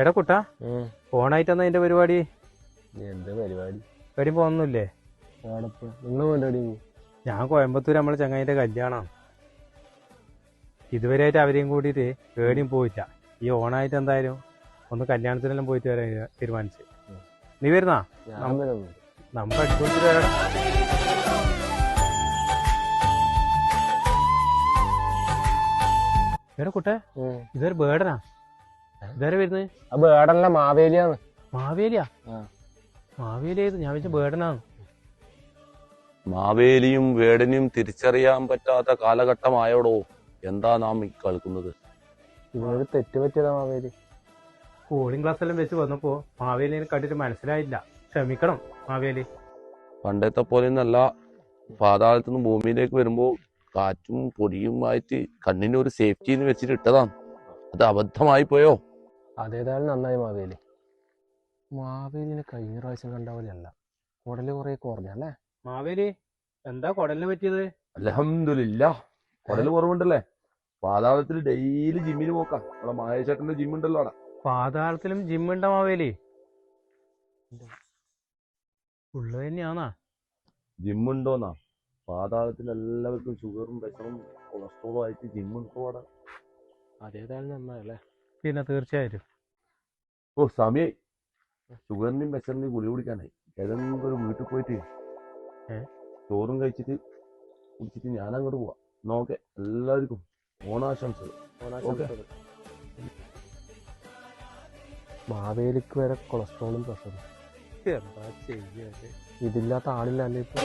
എടാ കുട്ടാ ഫോണായിട്ടാ അതിന്റെ പരിപാടി? എന്ത് പരിപാടി? എവിടെയും പോകുന്നില്ലേ നിങ്ങൾ ഞാൻ കോയമ്പത്തൂർ നമ്മളെ ചങ്ങായിന്റെ കല്യാണം. ഇതുവരെയായിട്ട് അവരെയും കൂട്ടിയിട്ട് എവിടെയും പോയില്ല ഈ ഓണായിട്ട് എന്തായാലും ഒന്ന് കല്യാണത്തിനെല്ലാം പോയിട്ട് വരാൻ തീരുമാനിച്ചു. നീ വരുന്നാ? നമുക്ക് അടിച്ചുകൊണ്ട് വരാം. എടാ കുട്ടേ ഇതൊരു ബേഡനാ ഇതുവരെ വരുന്നത് ആ ബേടല്ല മാവേലിയാണ്. മാവേലിയാ? മാവേലിയത് ഞാൻ വെച്ച ബേഡനാണ് മാവേലിയും വേടനും തിരിച്ചറിയാൻ പറ്റാത്ത കാലഘട്ടമായോടോ എന്താ നാം ഈ കേൾക്കുന്നത്? ഇതൊരു തെറ്റ് പറ്റിയതാ മാവേലി. കൂളിംഗ് ഗ്ലാസ് എല്ലാം വെച്ച് വന്നപ്പോ മാവേലിനെ കണ്ടിട്ട് മനസ്സിലായില്ല. ക്ഷമിക്കണം മാവേലി. പണ്ടത്തെ പോലെയൊന്നല്ല നല്ല പാതാളത്തുനിന്ന് ഭൂമിയിലേക്ക് വരുമ്പോ കാറ്റും പൊടിയുമായിട്ട് കണ്ണിന് ഒരു സേഫ്റ്റി എന്ന് വെച്ചിട്ട് ഇട്ടതാണ്. അത് അബദ്ധമായി പോയോ? അതേതായാലും നന്നായി മാവേലി. മാവേലിനെ കഴിഞ്ഞ പ്രാവശ്യം കണ്ട പോലെയല്ല. കുടൽ കുറെ കുറഞ്ഞല്ലേ മാവേലി എന്താ കുടലിന് പറ്റിയത്? അലഹമില്ല കുടൽ കുറവുണ്ടല്ലേ? പാതാളത്തിൽ ഡെയിലി ജിമ്മിന് പോക്കാം. നമ്മളെ മഹേഷേട്ടന്റെ ജിം ഉണ്ടല്ലോ അവിടെ. പാതാളത്തിലും ഉണ്ടോ മാവേലി? ഉള്ളത് ജിം ജിമ്മുണ്ടോന്നാ പാതാളത്തിൽ എല്ലാവർക്കും ഷുഗറും പ്രഷറും കൊളസ്ട്രോളും ആയിട്ട് ജിമ്മുണ്ടോ അവിടെ? അതേതായാലും പിന്നെ തീർച്ചയായിട്ടും. ഓ സമയായി ഷുഗറിന്റെയും പ്രഷറിന്റെയും ഗുളി കുടിക്കാനായി. ഏതെങ്കിലും ഒരു വീട്ടിൽ പോയിട്ട്? ചോറും കഴിച്ചിട്ട് കുടിച്ചിട്ട് ഞാൻ അങ്ങോട്ട് പോവാം. നോക്കെ എല്ലാവർക്കും ഓണാശംസകൾ. മാവേലിക്ക് വരെ കൊളസ്ട്രോളും പ്രഷറും. എന്താ ചെയ്യാ ഇതില്ലാത്ത ആളില്ലല്ലേ ഇപ്പൊ?